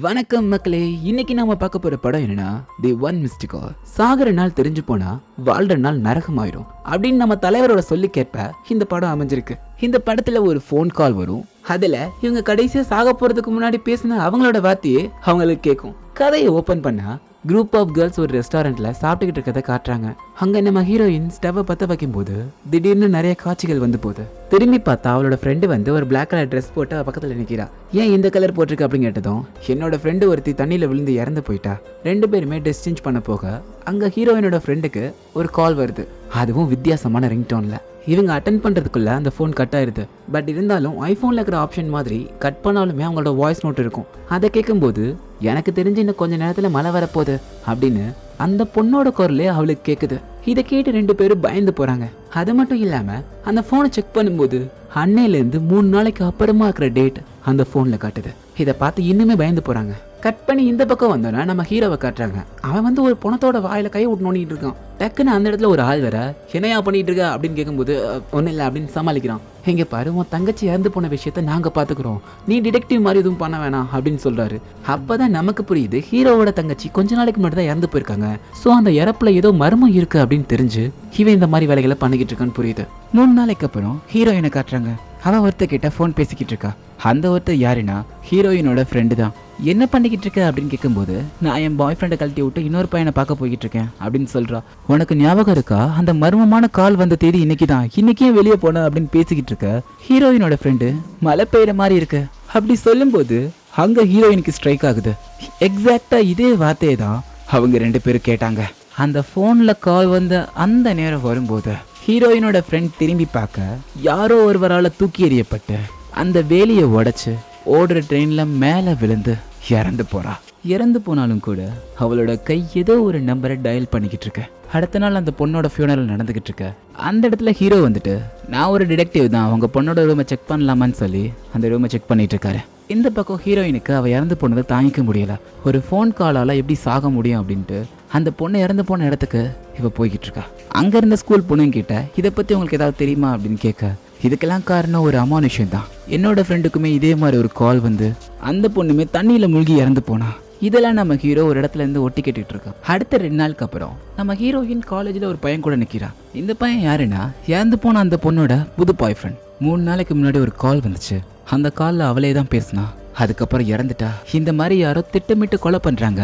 வணக்கம் மக்களே இன்னைக்கு நாம பார்க்க போற படம் என்னன்னா தி ஒன் மிஸ்டிகோ சாகிற நாள் தெரிஞ்சு போனா வாழ்ற நாள் நரகமாயிரும். அப்படின்னு நம்ம தலைவரோட சொல்லி கேட்ப இந்த படம் அமைஞ்சிருக்கு. இந்த படத்துல ஒரு ஃபோன் கால் வரும். அதில் இவங்க கடைசியாக சாக போகிறதுக்கு முன்னாடி பேசின அவங்களோட வார்த்தையே அவங்களுக்கு கேட்கும் கதையை ஓப்பன் பண்ணால் குரூப் ஆஃப் கேர்ள்ஸ் ஒரு ரெஸ்டாரண்ட்டில் சாப்பிட்டுக்கிட்டு இருக்கிறத காட்டுறாங்க. அங்கே நம்ம ஹீரோயின் ஸ்டவ்வை பற்ற வைக்கும்போது திடீர்னு நிறைய காட்சிகள் வந்து போகுது. திரும்பி பார்த்தா அவளோட ஃப்ரெண்டு வந்து ஒரு பிளாக் கலர் ட்ரெஸ் போட்டு பக்கத்தில் நிற்கிறா ஏன் இந்த கலர் போட்டிருக்கு அப்படின்னு கேட்டதும் என்னோட ஃப்ரெண்டு ஒருத்தி தண்ணியில் விழுந்து இறந்து போயிட்டா. ரெண்டு பேருமே ட்ரெஸ் பண்ண போக அங்கே ஹீரோயினோட ஃப்ரெண்டுக்கு ஒரு கால் வருது. அதுவும் வித்தியாசமான ரிங்டோனில். இவங்க அட்டன் பண்ணுறதுக்குள்ளே அந்த ஃபோன் கட் ஆயிடுது பட் இருந்தாலும் ஐஃபோனில் இருக்கிற ஆப்ஷன் மாதிரி கட் பண்ணாலுமே அவங்களோட வாய்ஸ் நோட் இருக்கும். அதை கேட்கும்போது எனக்கு தெரிஞ்சு இன்னும் கொஞ்ச நேரத்தில் மழை வரப்போகுது அப்படின்னு அந்த பொண்ணோட குரலே அவளுக்கு கேட்குது இதை கேட்டு ரெண்டு பேரும் பயந்து போகிறாங்க அது மட்டும் இல்லாமல் அந்த ஃபோனை செக் பண்ணும்போது அன்னையிலேருந்து மூணு நாளைக்கு அப்புறமா இருக்கிற டேட் அந்த ஃபோனில் காட்டுது. இதை பார்த்து இன்னுமே பயந்து போகிறாங்க கட் பண்ணி இந்த பக்கம் வந்தோன்னா நம்ம ஹீரோவை காட்டுறாங்க. அவன் வந்து ஒரு பணத்தோட வாயில கை விட்டு நோண்டிட்டு இருக்கான். டக்குன்னு அந்த இடத்துல ஒரு ஆள் வர என்னையா பண்ணிட்டு இருக்கா அப்படின்னு கேட்கும்போது ஒன்றும் இல்லை அப்படின்னு சமாளிக்கிறான். எங்கே பாரு உன் தங்கச்சி இறந்து போன விஷயத்த நாங்கள் பார்த்துக்குறோம் நீ டிடெக்டிவ் மாதிரி எதுவும் பண்ண வேணாம் அப்படின்னு சொல்கிறாரு அப்போ தான் நமக்கு புரியுது ஹீரோவோட தங்கச்சி கொஞ்ச நாளைக்கு முன்னாடி தான் இறந்து போயிருக்காங்க. ஸோ அந்த இறப்புல ஏதோ மர்மம் இருக்கு அப்படின்னு தெரிஞ்சு இவன் இந்த மாதிரி வேலைகளை பண்ணிக்கிட்டு இருக்கான்னு புரியுது. மூணு நாளைக்கு அப்புறம் ஹீரோயினை காட்டுறாங்க. அவன் ஒருத்தர் கிட்ட ஃபோன் பேசிக்கிட்டு இருக்கா. அந்த ஒருத்தர் யாருன்னா ஹீரோயினோட ஃப்ரெண்டு தான். என்ன பண்ணிக்கிட்டு இருக்க? அப்படின்னு கேட்கும்போது நான் என் பாய் ஃப்ரெண்டை கழட்டி விட்டு இன்னொரு பையனை பார்க்க போய்கிட்டு இருக்கேன் அப்படின்னு சொல்றா. உனக்கு ஞாபகம் இருக்கா? அந்த மர்மமான கால் வந்த தேதி இன்னைக்கு தான். இன்னைக்கே வெளியே போன அப்படின்னு பேசிக்கிட்டு இருக்க ஹீரோயினோட ஃப்ரெண்டு மழை பெய்யுற மாதிரி இருக்கு. அப்படி சொல்லும்போது அங்க ஹீரோயினுக்கு ஸ்ட்ரைக் ஆகுது. எக்ஸாக்டா இதே வார்த்தையை தான் அவங்க ரெண்டு பேரும் கேட்டாங்க. அந்த ஃபோனில் கால் வந்த அந்த நேரம் வரும்போது ஹீரோயினோட ஃப்ரெண்ட் திரும்பி பார்க்க யாரோ ஒருவரால் தூக்கி எறியப்பட்டு அந்த வேலியை உடச்சி ஓடுற ட்ரெயினில் மேலே விழுந்து இறந்து போறா. இறந்து போனாலும் கூட அவளோட கை ஏதோ ஒரு நம்பரை டயல் பண்ணிக்கிட்டு இருக்க அடுத்த நாள் அந்த பொண்ணோட ஃபியூனரல் நடந்துகிட்டு இருக்க. அந்த இடத்துல ஹீரோ வந்துட்டு நான் ஒரு டிடெக்டிவ் தான் அவங்க பொண்ணோட ரூமை செக் பண்ணலாமான்னு சொல்லி அந்த ரூமை செக் பண்ணிட்டு இருக்காரு. இந்த பக்கம் ஹீரோயினுக்கு அவ இறந்து போனதை தாங்கிக்க முடியல. ஒரு ஃபோன் காலால எப்படி சாக முடியும் அப்படின்ட்டு அந்த பொண்ணு இறந்து போன இடத்துக்கு இவ போய்கிட்டு இருக்கா. அங்க இருந்த ஸ்கூல் பொண்ணுங்க கிட்ட இதை பத்தி உங்களுக்கு ஏதாவது தெரியுமா? அப்படின்னு கேட்க இதுக்கெல்லாம் காரணம் ஒரு அமானுஷன் தான். என்னோட ஃப்ரெண்டுக்குமே இதே மாதிரி ஒரு கால் வந்து அந்த பொண்ணுமே தண்ணியில் மூழ்கி இறந்து போனா. இதெல்லாம் நம்ம ஹீரோ ஒரு இடத்துல இருந்து ஒட்டி கேட்டுட்டு இருக்கோம் அடுத்த ரெண்டு நாளுக்கு அப்புறம் நம்ம ஹீரோயின் காலேஜில் ஒரு பையன் கூட நிற்கிறான் இந்த பையன் யாருன்னா இறந்து போன அந்த பொண்ணோட புது பாய் ஃப்ரெண்ட் மூணு நாளைக்கு முன்னாடி ஒரு கால் வந்துச்சு. அந்த காலில் அவளே தான் பேசினா. அதுக்கப்புறம் இறந்துட்டா. இந்த மாதிரி யாரோ திட்டமிட்டு கொலை பண்ணுறாங்க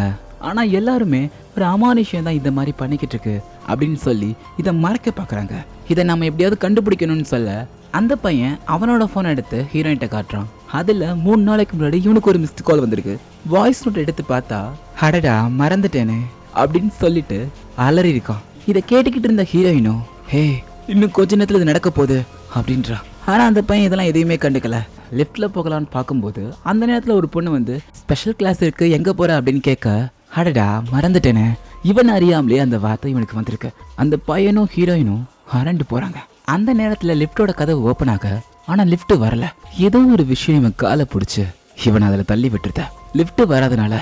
ஆனால் எல்லாருமே ஒரு அமானுஷ்யம் தான் இந்த மாதிரி பண்ணிக்கிட்டு இருக்கு. அப்படின்னு சொல்லி இதை மறைக்க பார்க்குறாங்க இதை நம்ம எப்படியாவது கண்டுபிடிக்கணும்னு சொல்ல அந்த பையன் அவனோட ஃபோனை எடுத்து ஹீரோயின்ட்ட காட்டுறான். அதில் மூணு நாளைக்கு முன்னாடி இவனுக்கு ஒரு மிஸ்டு கால் வந்திருக்கு. வாய்ஸ் நோட் எடுத்து பார்த்தா அடடா மறந்துட்டேனே அப்படின்னு சொல்லிட்டு அலறி இருக்கான். இதை கேட்டுக்கிட்டு இருந்த ஹீரோயினும் ஹே இன்னும் கொஞ்ச நேரத்தில் இது நடக்க போகுது அப்படின்றா. ஆனால் அந்த பையன் இதெல்லாம் எதையுமே கண்டுக்கல. லிஃப்ட்ல போகலான்னு பார்க்கும்போது அந்த நேரத்தில் ஒரு பொண்ணு வந்து ஸ்பெஷல் கிளாஸ் இருக்குது எங்கே போகிற அப்படின்னு கேட்க அடடா மறந்துட்டேனே. இவன் அறியாமலே அந்த வார்த்தை இவனுக்கு வந்திருக்கு. அந்த பையனும் ஹீரோயினும் அரண்டு போகிறாங்க அந்த நேரத்துல லிஃப்டோட கதவு ஓப்பன் ஆக ஆனா லிஃப்ட் வரல. ஏதோ ஒரு விஷயம் இவன் காலை பிடிச்சி இவன் அதுல தள்ளி விட்டுருத. லிஃப்ட் வராதனால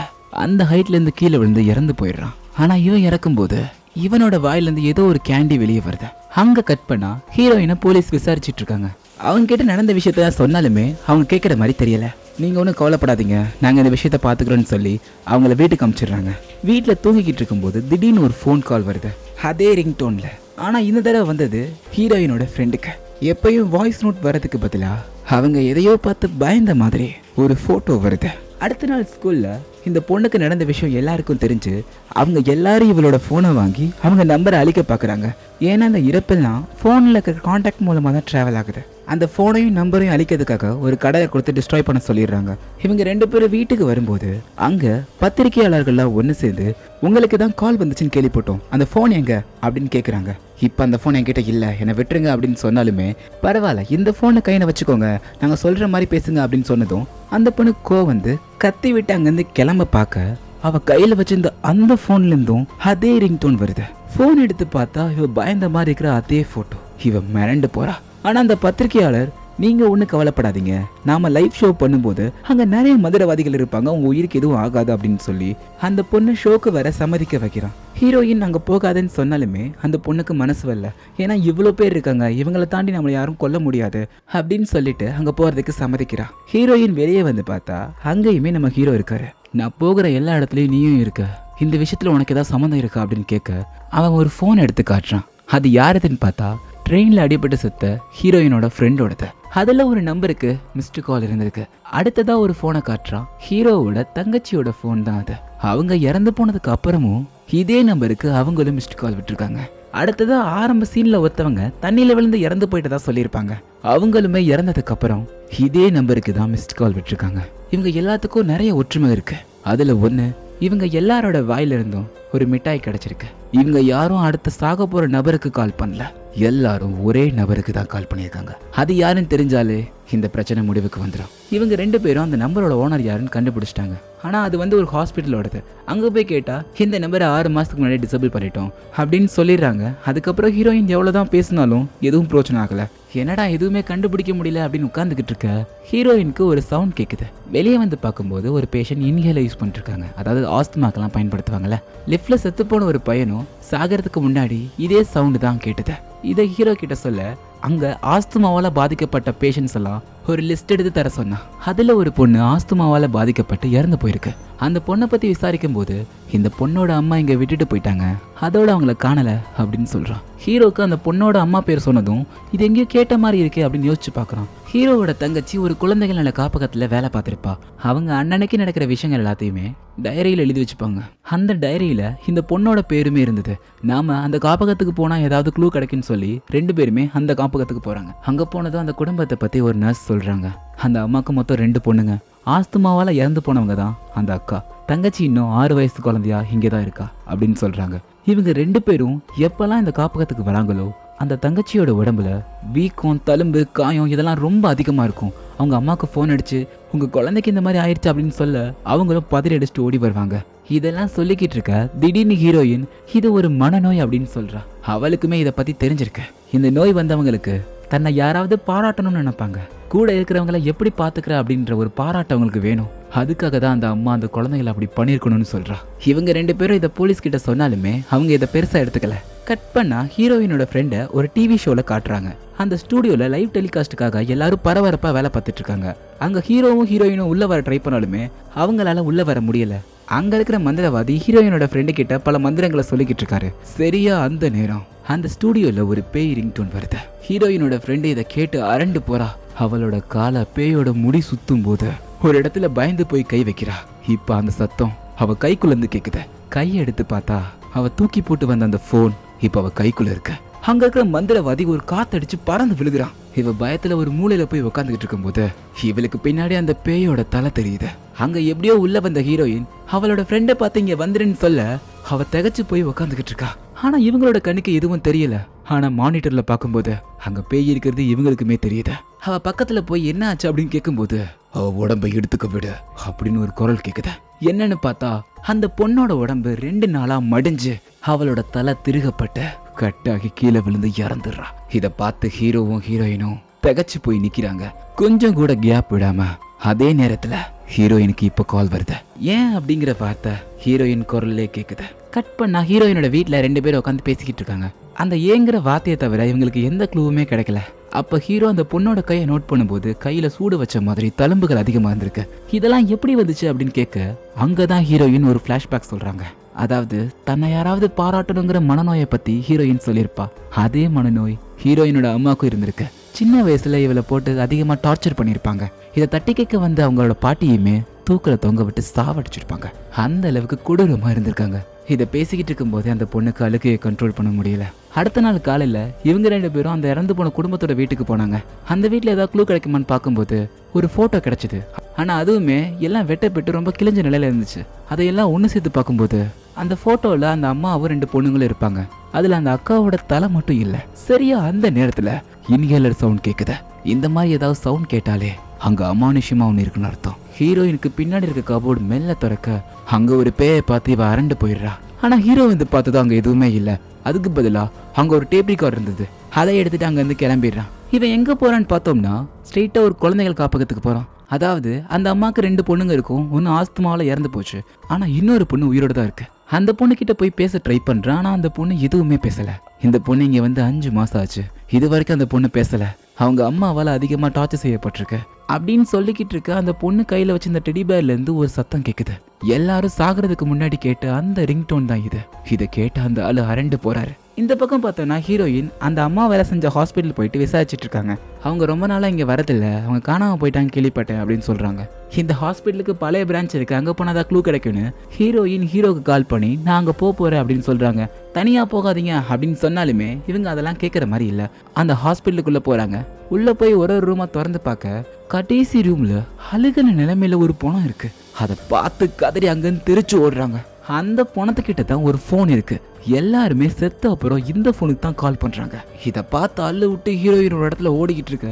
அந்த ஹைட்ல இருந்து கீழே விழுந்து இறந்து போயிடுறான். ஆனா இவன் இறக்கும்போது இவனோட வாயில இருந்து ஏதோ ஒரு கேண்டி வெளியே வருது. அங்க கட் பண்ணா ஹீரோயினை போலீஸ் விசாரிச்சுட்டு இருக்காங்க. அவங்க கிட்ட நடந்த விஷயத்த சொன்னாலுமே அவங்க கேட்குற மாதிரி தெரியல. நீங்க ஒன்றும் கவலைப்படாதீங்க. நாங்க இந்த விஷயத்த பாத்துக்கிறோம்னு சொல்லி அவங்கள வீட்டுக்கு அனுப்பிச்சிடுறாங்க வீட்டில் தூங்கிக்கிட்டு இருக்கும்போது திடீர்னு ஒரு ஃபோன் கால் வருது. அதே ரிங் டோனில் ஆனால் இந்த தடவை வந்தது ஹீரோயினோட ஃப்ரெண்டுக்கு எப்பயும் வாய்ஸ் நோட் வரதுக்கு பதிலாக அவங்க எதையோ பார்த்து பயந்த மாதிரி ஒரு ஃபோட்டோ வருது. அடுத்த நாள் ஸ்கூலில் இந்த பொண்ணுக்கு நடந்த விஷயம் எல்லாருக்கும் தெரிஞ்சு அவங்க எல்லாரும் இவளோட ஃபோனை வாங்கி அவங்க நம்பரை அழிக்க பார்க்குறாங்க. ஏன்னா அந்த இறப்பெல்லாம் ஃபோனில் இருக்கிற காண்டாக்ட் மூலமாக தான் ட்ராவல் ஆகுது. அந்த ஃபோனையும் நம்பரையும் அழிக்கிறதுக்காக ஒரு கடையை கொடுத்து டிஸ்ட்ராய் பண்ண சொல்லிடுறாங்க. இவங்க ரெண்டு பேரும் வீட்டுக்கு வரும்போது அங்கே பத்திரிகையாளர்கள்லாம் ஒன்று சேர்ந்து உங்களுக்கு தான் கால் வந்துச்சுன்னு கேள்விப்பட்டோம். அந்த ஃபோன் எங்க? அப்படின்னு கேட்குறாங்க இப்போ அந்த ஃபோன் என்கிட்ட இல்லை. என்னை விட்டுருங்க அப்படின்னு சொன்னாலுமே பரவாயில்ல. இந்த ஃபோனை கையில் வச்சுக்கோங்க. நாங்கள் சொல்கிற மாதிரி பேசுங்க. அப்படின்னு சொன்னதும் அந்த பொண்ணு கோ வந்து கத்தி விட்டு அங்கேருந்து கிளம்ப பார்க்க அவ கையில் வச்சிருந்த அந்த ஃபோன்லேருந்தும் அதே ரிங் டோன் வருது. ஃபோன் எடுத்து பார்த்தா இவ பயந்த மாதிரி இருக்கிற அதே ஃபோட்டோ இவ மிரண்டு போறா. ஆனா அந்த பத்திரிகையாளர் நீங்க ஒன்றும் கவலைப்படாதீங்க. நாம லைவ் ஷோ பண்ணும்போது அங்க நிறைய மதுரவாதிகள் இருப்பாங்க உங்க உயிருக்கு எதுவும் ஆகாது அப்படின்னு சொல்லி அந்த பொண்ணு ஷோக்கு வர சம்மதிக்க வைக்கிறான். ஹீரோயின் அங்க போகாதுன்னு சொன்னாலுமே அந்த பொண்ணுக்கு மனசு வரல. ஏன்னா இவ்வளோ பேர் இருக்காங்க இவங்களை தாண்டி நம்மளை யாரும் கொல்ல முடியாது அப்படின்னு சொல்லிட்டு அங்க போறதுக்கு சம்மதிக்கிறா ஹீரோயின் வெளியே வந்து பார்த்தா அங்கேயுமே நம்ம ஹீரோ இருக்காரு. நான் போகிற எல்லா இடத்துலையும் நீயும் இருக்க. இந்த விஷயத்துல உனக்கு ஏதாவது சம்மந்தம் இருக்கா அப்படின்னு கேட்க அவன் ஒரு ஃபோன் எடுத்து காட்டுறான். அது யாருதுன்னு பார்த்தா ட்ரெயினில் அடிபட்டு செத்த ஹீரோயினோட ஃப்ரெண்டோடது அதில் ஒரு நம்பருக்கு மிஸ்டு கால் இருந்திருக்கு அடுத்ததாக ஒரு ஃபோனை காட்டுறான். ஹீரோவோட தங்கச்சியோட ஃபோன் தான் அது. அவங்க இறந்து போனதுக்கு அப்புறமும் இதே நம்பருக்கு அவங்களும் மிஸ்டு கால் விட்டுருக்காங்க. அடுத்ததாக ஆரம்ப சீனில் ஒருத்தவங்க தண்ணியில் விழுந்து இறந்து போயிட்டதா சொல்லியிருப்பாங்க. அவங்களுமே இறந்ததுக்கு அப்புறம் இதே நம்பருக்கு தான் மிஸ்டு கால் விட்டுருக்காங்க. இவங்க எல்லாத்துக்கும் நிறைய ஒற்றுமை இருக்கு. அதில் ஒன்று இவங்க எல்லாரோட வாயிலிருந்தும் ஒரு மிட்டாய் கிடைச்சிருக்கு. இவங்க யாரும் அடுத்த சாக போகிற நபருக்கு கால் பண்ணல. எல்லாரும் ஒரே நபருக்கு தான் கால் பண்ணியிருக்காங்க. அது யாருன்னு தெரிஞ்சாலே இந்த பிரச்சனை முடிவுக்கு வந்துடும் இவங்க ரெண்டு பேரும் அந்த நம்பரோட ஓனர் யாருன்னு கண்டுபிடிச்சிட்டாங்க. ஆனால் அது வந்து ஒரு ஹாஸ்பிட்டலோடது. அங்கே போய் கேட்டால் இந்த நம்பரை ஆறு மாதத்துக்கு முன்னாடி டிசபிள் பண்ணிட்டோம் அப்படின்னு சொல்லிடுறாங்க. அதுக்கப்புறம் ஹீரோயின் எவ்வளோ தான் பேசினாலும் எதுவும் பிரோச்சனை ஆகலை. என்னடா எதுவுமே கண்டுபிடிக்க முடியல அப்படின்னு உட்காந்துக்கிட்டு இருக்க ஹீரோயினுக்கு ஒரு சவுண்ட் கேட்குது வெளியே வந்து பார்க்கும்போது ஒரு பேஷண்ட் இன்ஹேலை யூஸ் பண்ணிருக்காங்க அதாவது ஆஸ்துமாக்கெல்லாம் பயன்படுத்துவாங்கல்ல. லிஃப்ட்ல செத்து போன ஒரு பையனும் சாகிறதுக்கு முன்னாடி இதே சவுண்டு தான் கேட்டது. இதை ஹீரோ கிட்ட சொல்ல அங்கே ஆஸ்துமாவால் பாதிக்கப்பட்ட பேஷண்ட்ஸ் எல்லாம் ஒரு லிஸ்ட் எடுத்து தர சொன்னான். அதில் ஒரு பொண்ணு ஆஸ்துமாவால் பாதிக்கப்பட்டு இறந்து போயிருக்கு. அந்த பொண்ணை பற்றி விசாரிக்கும் போது இந்த பொண்ணோட அம்மா இங்கே விட்டுட்டு போயிட்டாங்க. அதோட அவங்கள காணலை அப்படின்னு சொல்கிறான் ஹீரோக்கு அந்த பொண்ணோட அம்மா பேர் சொன்னதும் இது எங்கேயோ கேட்ட மாதிரி இருக்கே அப்படின்னு யோசிச்சு பார்க்குறான். ஹீரோவோட தங்கச்சி ஒரு குழந்தைகள் நல காப்பகத்தில் வேலை பார்த்துருப்பா. அவங்க அன்னன்னைக்கு நடக்கிற விஷயங்கள் எல்லாத்தையுமே டைரியில் எழுதி வச்சுப்பாங்க. அந்த டைரியில் இந்த பொண்ணோட பேருமே இருந்தது. நாம் அந்த காப்பகத்துக்கு போனால் ஏதாவது க்ளூ கிடைக்குன்னு சொல்லி ரெண்டு பேருமே அந்த காப்பகத்துக்கு போகிறாங்க அங்கே போனதும் அந்த குடும்பத்தை பற்றி ஒரு நர்ஸ் சொல்கிறாங்க அந்த அம்மாவுக்கு மொத்தம் ரெண்டு பொண்ணுங்க. ஆஸ்துமாவால் இறந்து போனவங்க தான் அந்த அக்கா. தங்கச்சி இன்னும் ஆறு வயசு குழந்தையா இங்கே தான் இருக்கா அப்படின்னு சொல்கிறாங்க இவங்க ரெண்டு பேரும் எப்போல்லாம் இந்த காப்பகத்துக்கு வராங்களோ அந்த தங்கச்சியோட உடம்புல வீக்கம் தழும்பு காயம் இதெல்லாம் ரொம்ப அதிகமாக இருக்கும். அவங்க அம்மாவுக்கு ஃபோன் அடிச்சு உங்கள் குழந்தைக்கு இந்த மாதிரி ஆயிடுச்சு அப்படின்னு சொல்ல அவங்களும் பதறி அடிச்சுட்டு ஓடி வருவாங்க. இதெல்லாம் சொல்லிக்கிட்டு இருக்க திடீர்னு ஹீரோயின் இது ஒரு மனநோய் அப்படின்னு சொல்றா. அவளுக்குமே இதை பத்தி தெரிஞ்சிருக்க. இந்த நோய் வந்தவங்களுக்கு தன்னை யாராவது பாராட்டணும்னு நினைப்பாங்க. கூட இருக்கிறவங்கள எப்படி பார்த்துக்கிற அப்படின்ற ஒரு பாராட்டு அவங்களுக்கு வேணும். அதுக்காக தான் அந்த அம்மா அந்த குழந்தைகளை அப்படி பண்ணியிருக்கணும்னு சொல்கிறா இவங்க ரெண்டு பேரும் இதை போலீஸ் கிட்ட சொன்னாலுமே அவங்க இதை பெருசாக எடுத்துக்கல. கட் பண்ணா ஹீரோயினோட ஃப்ரெண்டை ஒரு டிவி ஷோவில் காட்டுறாங்க. அந்த ஸ்டுடியோவில் லைவ் டெலிகாஸ்ட்டுக்காக எல்லாரும் பரபரப்பாக வேலை பார்த்துட்டு இருக்காங்க. அங்கே ஹீரோவும் ஹீரோயினும் உள்ளே வர ட்ரை பண்ணாலுமே அவங்களால உள்ளே வர முடியல. அங்கே இருக்கிற மந்திரவாதி ஹீரோயினோட ஃப்ரெண்டு கிட்ட பல மந்திரங்களை சொல்லிக்கிட்டு இருக்காரு. சரியா அந்த நேரம். அந்த ஸ்டூடியோவில் ஒரு பேய் ரிங்டோன் வருது. ஹீரோயினோட ஃப்ரெண்டு இதை கேட்டு அரண்டு போறா. அவளோட காலை பேயோட முடி சுத்தும் போது ஒரு இடத்துல பயந்து போய் கை வைக்கிறா. இப்போ அந்த சத்தம் அவ கைக்குள்ளேருந்து கேட்குது கையை எடுத்து பார்த்தா அவ தூக்கி போட்டு வந்த அந்த ஃபோன் இப்போ அவ கைக்குள்ள இருக்கு. அங்க இருக்கிற மந்திரவாதி ஒரு காத்தடிச்சு பறந்து விழுகிறான். இவ பயத்துல ஒரு மூலையில போய் உட்காந்துக்கிட்டு இருக்கும்போது இவளுக்கு பின்னாடி அந்த பேயோட தலை தெரியுது. அங்க எப்படியோ உள்ள வந்த ஹீரோயின் அவளோட ஃப்ரெண்டை பார்த்து இங்க வந்துருன்னு சொல்ல அவ திகச்சு போய் உட்காந்துக்கிட்டு இருக்கா. ஆனா இவங்களோட கண்ணுக்கு எதுவும் தெரியல. ஆனா மானிட்டர்ல பார்க்கும்போது அங்க பேய் இருக்கிறது இவங்களுக்குமே தெரியுது. அவ பக்கத்துல போய் என்ன ஆச்சு அப்படின்னு கேட்கும்போது அவ உடம்பை எடுத்துக்க விடு அப்படின்னு ஒரு குரல் கேக்குது. என்னன்னு பார்த்தா அந்த பொண்ணோட உடம்பு ரெண்டு நாளா மடிஞ்சு அவளோட தலை திருகப்பட்டு கட்டாகி கீழே விழுந்து இறந்துடுறா. இதை பார்த்து ஹீரோவும் ஹீரோயினும் திகச்சு போய் நிக்கிறாங்க. கொஞ்சம் கூட கேப் விடாம அதே நேரத்துல ஹீரோயினுக்கு இப்ப கால் வருது. ஏன் அப்படிங்கிற வார்த்தை ஹீரோயின் குரல்லே கேக்குது. கட் பண்ணா ஹீரோயினோட வீட்டில் ரெண்டு பேரும் உட்காந்து பேசிக்கிட்டு இருக்காங்க. அந்த ஏங்குற வார்த்தையை தவிர இவங்களுக்கு எந்த க்ளூவுமே கிடைக்கல. அப்போ ஹீரோ அந்த பொண்ணோட கையை நோட் பண்ணும்போது கையில் சூடு வச்ச மாதிரி தழும்புகள் அதிகமாக இருந்திருக்கு. இதெல்லாம் எப்படி வந்துச்சு அப்படின்னு கேட்க அங்கே தான் ஹீரோயின் ஒரு ஃபிளாஷ்பேக் சொல்கிறாங்க அதாவது தன்னை யாராவது பாராட்டணுங்கிற மனநோயை பற்றி ஹீரோயின் சொல்லியிருப்பா. அதே மனநோய் ஹீரோயினோட அம்மாவுக்கும் இருந்திருக்கு. சின்ன வயசுல இவளை போட்டு அதிகமாக டார்ச்சர் பண்ணியிருப்பாங்க. இதை தட்டி கேட்க வந்த அவங்களோட பாட்டியுமே தூக்கில் தொங்க விட்டு சாவடிச்சிருப்பாங்க. அந்த அளவுக்கு கொடூரமாக இருந்திருக்காங்க. இதை பேசிக்கிட்டு இருக்கும்போதே அந்த பொண்ணுக்கு அழுகையை கண்ட்ரோல் பண்ண முடியல. அடுத்த நாள் காலையில் இவங்க ரெண்டு பேரும் அந்த இறந்து போன குடும்பத்தோட வீட்டுக்கு போனாங்க. அந்த வீட்டில் ஏதாவது க்ளூ கிடைக்குமான்னு பார்க்கும்போது ஒரு ஃபோட்டோ கிடச்சிது. ஆனால் அதுவுமே எல்லாம் வெட்டப்பட்டு ரொம்ப கிழிஞ்ச நிலையில் இருந்துச்சு. அதையெல்லாம் ஒன்று சேர்த்து பார்க்கும்போது அந்த ஃபோட்டோவில் அந்த அம்மாவும் ரெண்டு பொண்ணுங்களும் இருப்பாங்க. அதில் அந்த அக்காவோட தலை மட்டும் இல்லை சரியா அந்த நேரத்தில் இன்ஹேலர் சவுண்ட் கேட்குது இந்த மாதிரி ஏதாவது சவுண்ட் கேட்டாலே அங்கே அமானுஷ்யமா ஒன்று இருக்குன்னு அர்த்தம். ஹீரோயினுக்கு பின்னாடி இருக்க கபோர்டு மெல்ல திறக்க அங்கே ஒரு பேயை பார்த்து இவ அரண்டு போயிடுறா. ஆனால் ஹீரோ வந்து பார்த்ததும் அங்கே எதுவுமே இல்லை. அதுக்கு பதிலாக அங்கே ஒரு டேப் ரெக்கார்ட் இருந்தது. அதை எடுத்துட்டு அங்கேருந்து கிளம்பிடுறான். இவன் எங்கே போகிறான்னு பார்த்தோம்னா ஸ்ட்ரெயிட்டாக ஒரு குழந்தைகள் காப்பகத்துக்கு போகிறான் அதாவது அந்த அம்மாவுக்கு ரெண்டு பொண்ணுங்க இருக்கும். ஒன்று ஆஸ்துமாவில் இறந்து போச்சு. ஆனால் இன்னொரு பொண்ணு உயிரோடு தான் இருக்கு. அந்த பொண்ணுக்கிட்ட போய் பேச ட்ரை பண்ணுறான் ஆனால் அந்த பொண்ணு எதுவுமே பேசலை. இந்த பொண்ணு இங்கே வந்து அஞ்சு மாதம் ஆச்சு. இது வரைக்கும் அந்த பொண்ணு பேசலை. அவங்க அம்மாவால் அதிகமாக டார்ச்சர் செய்யப்பட்டிருக்கு. அப்படின்னு சொல்லிக்கிட்டு இருக்க அந்த பொண்ணு கையில் வச்சிருந்த டெடி பேர்லேருந்து ஒரு சத்தம் கேட்குது எல்லாரும் சாகிறதுக்கு முன்னாடி கேட்ட அந்த ரிங்டோன் தான் இது. இதை கேட்ட அந்த ஆள் அரண்டு போகிறாரு இந்த பக்கம் பார்த்தோன்னா ஹீரோயின் அந்த அம்மா வேலை செஞ்ச ஹாஸ்பிட்டல் போயிட்டு விசாரிச்சுட்டு இருக்காங்க அவங்க ரொம்ப நாளாக இங்கே வரதில்ல. அவங்க காணாமல் போயிட்டாங்க கேள்விப்பட்டேன் அப்படின்னு சொல்கிறாங்க இந்த ஹாஸ்பிட்டலுக்கு பழைய பிரான்ச் இருக்குது அங்கே போனால் தான் க்ளூ கிடைக்கும்னு ஹீரோயின் ஹீரோக்கு கால் பண்ணி நான் அங்கே போக போகிறேன் அப்படின்னு சொல்கிறாங்க தனியாக போகாதீங்க அப்படின்னு சொன்னாலுமே இவங்க அதெல்லாம் கேட்குற மாதிரி இல்லை. அந்த ஹாஸ்பிட்டலுக்குள்ளே போகிறாங்க உள்ளே போய் ஒரு ஒரு ரூமாக திறந்து பார்க்க கடைசி ரூமில் அழுகின நிலைமையில் ஒரு பணம் இருக்குது அதை பார்த்து கதறி அங்கேருந்து தெரிச்சு ஓடுறாங்க. அந்த பணத்துக்கிட்ட தான் ஒரு ஃபோன் இருக்கு. எல்லாருமே செத்த அப்புறம் இந்த ஃபோனுக்கு தான் கால் பண்ணுறாங்க இதை பார்த்து அள்ளு விட்டு ஹீரோயினோட இடத்துல ஓடிக்கிட்டு இருக்க.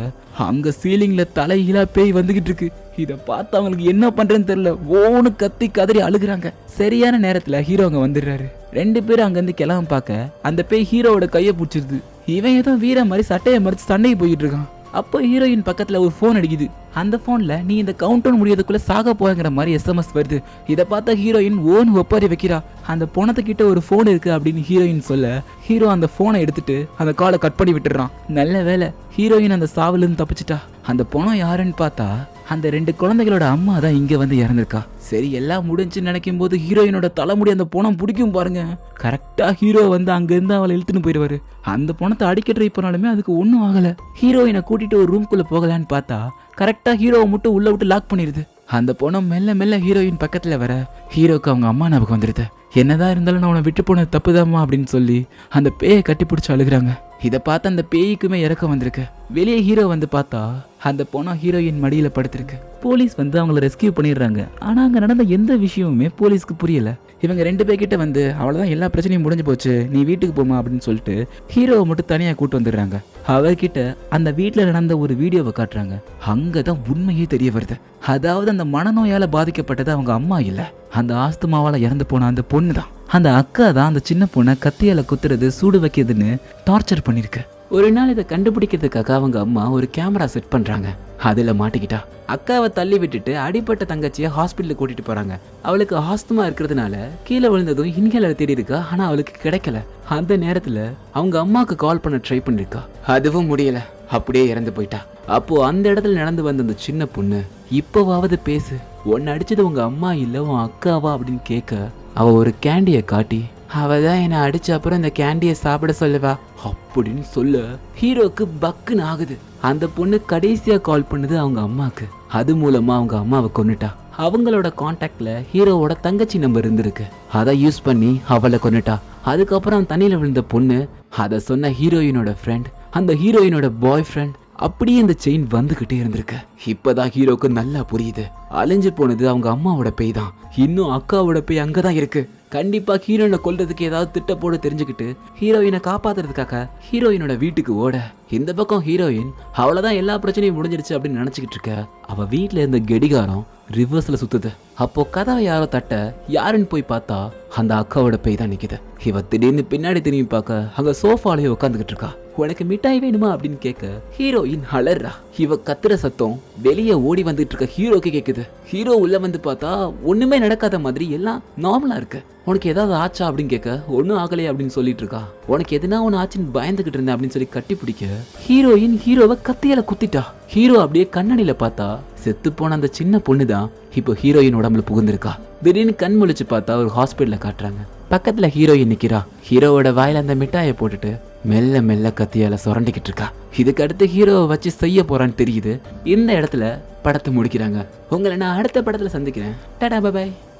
அங்கே சீலிங்கில் தலைகீழாக பேய் வந்துக்கிட்டு இருக்கு. இதை பார்த்து அவங்களுக்கு என்ன பண்ணுறேன்னு தெரியல. ஓன்னு கத்தி கதறி அழுகுறாங்க. சரியான நேரத்தில் ஹீரோ அங்கே வந்துடுறாரு. ரெண்டு பேரும் அங்கேருந்து கிளம்ப பார்க்க அந்த பேய் ஹீரோவோட கையை பிடிச்சிருது. இவன் ஏதோ வீர மாதிரி சட்டையை மறைச்சு சண்டைக்கு போயிட்டு இருக்கான். அப்போ ஹீரோயின் பக்கத்தில் ஒரு ஃபோன் அடிக்குது. அந்த ஃபோனில் நீ இந்த கவுண்டவுன் முடியறதுக்குள்ளே சாக போகிற மாதிரி எஸ்எம்எஸ் வருது. இதை பார்த்தா ஹீரோயின் ஓன் ஒப்பாரி வைக்கிறா. அந்த பணத்துக்கிட்ட ஒரு ஃபோன் இருக்கு அப்படின்னு ஹீரோயின் சொல்ல ஹீரோ அந்த ஃபோனை எடுத்துட்டு அந்த காலை கட் பண்ணி விட்டுறான் நல்ல வேலை ஹீரோயின் அந்த சாவிலிருந்து தப்பிச்சிட்டா. அந்த பணம் யாருன்னு பார்த்தா அந்த ரெண்டு குழந்தைகளோட அம்மா தான் இங்கே வந்து இறந்துருக்கா. சரி எல்லாம் முடிஞ்சுன்னு நினைக்கும் போது ஹீரோயினோட தலைமுடி அந்த பணம் பிடிக்கும் பாருங்க. கரெக்டா ஹீரோ வந்து அங்கேருந்து அவளை இழுத்துன்னு போயிடுவாரு. அந்த பணத்தை அடிக்க ட்ரை பண்ணாலுமே அதுக்கு ஒன்றும் ஆகலை. ஹீரோயினை கூட்டிட்டு ஒரு ரூம்குள்ளே போகலான்னு பார்த்தா கரெக்டாக ஹீரோவை மட்டும் உள்ள விட்டு லாக் பண்ணிடுது அந்த பொண்ணை மெல்ல மெல்ல ஹீரோயின் பக்கத்தில் வர ஹீரோக்கு அவங்க அம்மா ஞாபகம் வந்துடுது என்னதான் இருந்தாலும் நான் உன்னை விட்டு போனது தப்புதாம்மா அப்படின்னு சொல்லி அந்த பேயை கட்டி பிடிச்சி அழுகுறாங்க. இதை பார்த்து அந்த பேய்க்குமே இறக்கம் வந்திருக்கு. வெளியே ஹீரோ வந்து பார்த்தா அந்த பொண்ணம் ஹீரோயின் மடியில படுத்திருக்கு. போலீஸ் வந்து அவங்கள ரெஸ்கியூ பண்ணிடுறாங்க. ஆனா அங்க நடந்த எந்த விஷயமுமே போலீஸ்க்கு புரியல. இவங்க ரெண்டு பேர்கிட்ட வந்து அவ்வளவுதான் எல்லா பிரச்சனையும் முடிஞ்சு போச்சு. நீ வீட்டுக்கு போமா அப்படின்னு சொல்லிட்டு ஹீரோவை மட்டும் தனியா கூட்டு வந்துடுறாங்க. அவர்கிட்ட அந்த வீட்டில் நடந்த ஒரு வீடியோவை காட்டுறாங்க. அங்கதான் உண்மையே தெரிய வருது. அதாவது அந்த மனநோயால பாதிக்கப்பட்டது அவங்க அம்மா இல்ல. அந்த ஆஸ்துமாவால இறந்து போன அந்த பொண்ணு தான் அந்த அக்கா தான் அந்த சின்ன பொண்ணை கத்தியால குத்துறது சூடு வைக்கிறதுன்னு டார்ச்சர் பண்ணிருக்கு. ஒரு நாள் இதை கண்டுபிடிக்கிறதுக்காக அவங்க அம்மா ஒரு கேமரா செட் பண்றாங்க. அதுல மாட்டிக்கிட்டா. அக்காவை தள்ளி விட்டுட்டு அடிப்பட்ட தங்கச்சியை ஹாஸ்பிட்டலுக்கு கூட்டிட்டு போறாங்க. அவளுக்கு ஆஸ்துமா இருக்கிறதுனால கீழே விழுந்ததும் இன்ஹேலர் தேடி இருக்கா ஆனா அவளுக்கு கிடைக்கல. அந்த நேரத்துல அவங்க அம்மாவுக்கு கால் பண்ண ட்ரை பண்ணிருக்கா. அதுவும் முடியல. அப்படியே இறந்து போயிட்டா. அப்போ அந்த இடத்துல நடந்து வந்த அந்த சின்ன பொண்ணு இப்போவாவது பேசு. உன்னை அடிச்சது உங்க அம்மா இல்ல உன் அக்காவா? அப்படின்னு கேட்க அவள் ஒரு கேண்டியை காட்டி அவள் தான் என்னை அடிச்ச அப்புறம் இந்த கேண்டியை சாப்பிட சொல்லுவா. அப்படின்னு சொல்ல ஹீரோக்கு பக்குன்னு ஆகுது. அந்த பொண்ணு கடைசியாக கால் பண்ணுது அவங்க அம்மாவுக்கு அது மூலமாக அவங்க அம்மாவை கொண்டுட்டா அவங்களோட காண்டாக்டில் ஹீரோவோட தங்கச்சி நம்பர் இருந்திருக்கு. அதை யூஸ் பண்ணி அவளை கொன்னுட்டா. அதுக்கப்புறம் தண்ணியில் விழுந்த பொண்ணு அதை சொன்ன ஹீரோயினோட ஃப்ரெண்ட் அந்த ஹீரோயினோட பாய் ஃப்ரெண்ட் அப்படியே இந்த செயின் வந்துகிட்டே இருந்திருக்கு. இப்பதான் ஹீரோக்கு நல்லா புரியுது. அலைஞ்சு போனது அவங்க அம்மாவோட பேய் தான். இன்னும் அக்காவோட பேய் அங்கதான் இருக்கு. கண்டிப்பா ஹீரோயினை கொல்றதுக்கு ஏதாவது திட்ட போட தெரிஞ்சுக்கிட்டு ஹீரோயினை காப்பாத்துறதுக்காக ஹீரோயினோட வீட்டுக்கு ஓட. இந்த பக்கம் ஹீரோயின் அவ்வளவுதான் எல்லா பிரச்சனையும் முடிஞ்சிருச்சு அப்படின்னு நினைச்சுக்கிட்டு இருக்க. அவ வீட்டுல இருந்த கெடிகாரம் ரிவர்ஸ்ல சுத்துது. அப்போ கதவை யாரோ தட்ட யாருன்னு போய் பார்த்தா அந்த அக்காவோட பேய் தான் நிக்குது. இவ திடீர்னு பின்னாடி திரும்பி பார்க்க அங்க சோஃபாலேயே உட்காந்துக்கிட்டு இருக்கா. உனக்கு மிட்டாய் வேணுமா அப்படின்னு கேட்க ஹீரோயின் அலறா இவ கத்துற சத்தம் வெளியே ஓடி வந்துட்டு இருக்க ஹீரோக்கு கேக்குது. ஹீரோ உள்ள வந்து பார்த்தா ஒண்ணுமே நடக்காத மாதிரி எல்லாம் நார்மலா இருக்கு. உனக்கு ஏதாவது ஆச்சா? அப்படின்னு கேட்க ஒன்றும் ஆகலையே அப்படின்னு சொல்லிட்டு இருக்கா உனக்கு எதுனா ஒன்று ஆச்சுன்னு பயந்துகிட்டு இருந்தேன் அப்படின்னு சொல்லி கட்டி பிடிக்க ஹீரோயின் ஹீரோவை கத்தியால குத்திட்டா. ஹீரோ அப்படியே கண்ணாடியில பார்த்தா செத்து போன அந்த சின்ன பொண்ணு தான் இப்போ ஹீரோயின் உடம்புல புகுந்திருக்கா. திடீர்னு கண் முழிச்சு பார்த்தா ஒரு ஹாஸ்பிட்டலில் காட்டுறாங்க. பக்கத்துல ஹீரோயின் நிற்கிறா ஹீரோவோட வாயில் அந்த மிட்டாயை போட்டுட்டு மெல்ல மெல்ல கத்தியால சுரண்டிக்கிட்டு இருக்கா. இதுக்கு அடுத்து ஹீரோவை வச்சு செய்ய போறான்னு தெரியுது. இந்த இடத்துல படத்தை முடிக்கிறாங்க. உங்களை நான் அடுத்த படத்துல சந்திக்கிறேன். டடா பாய்